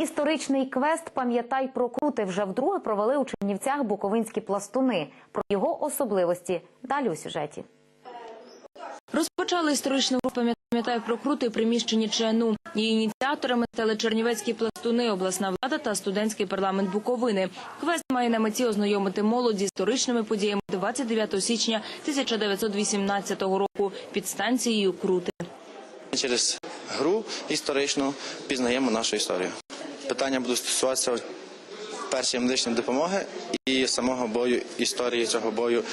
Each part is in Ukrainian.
Історичний квест Пам'ятай про крути вже вдруге провели у Чернівцях буковинські пластуни. Про його особливості далі у сюжеті. Розпочали історичну групу «Пам'ятай про крути» у приміщенні ЧНУ. Її ініціаторами стали чернівецькі пластуни, обласна влада та студентський парламент Буковини. Квест має на меті ознайомити молодь з історичними подіями 29 січня 1918 року під станцією Крути. Через гру історичну пізнаємо нашу історію. Питання будуть стосуватися першої медичної допомоги і самого бою, історії цього бою,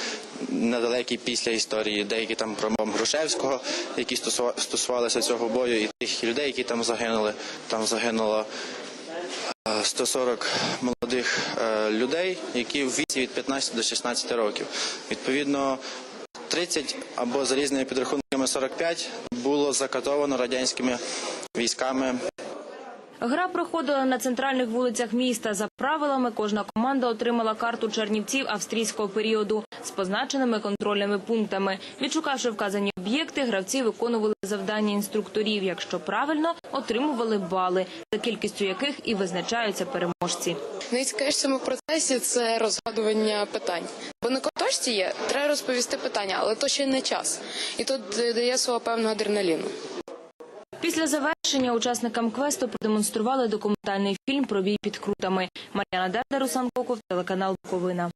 недалекі після історії, деякі там промов Грушевського, які стосувалися цього бою, і тих людей, які там загинули. Там загинуло е, 140 молодих е, людей, які в віці від 15 до 16 років. Відповідно, 30 або за різними підрахунками 45 було закатовано радянськими військами Гра проходила на центральних вулицях міста. За правилами, кожна команда отримала карту чернівців австрійського періоду з позначеними контрольними пунктами. Відшукавши вказані об'єкти, гравці виконували завдання інструкторів. Якщо правильно, отримували бали, за кількістю яких і визначаються переможці. Найцікавіше в цьому процесі це розгадування питань. Бо на карточці є, треба розповісти питання, але то ще не час. І тут дає свого певного адреналіну. Після завершення учасникам квесту продемонстрували документальний фільм про бій під крутами. Мар'яна Дерда, Руслан Коков, телеканал Буковина.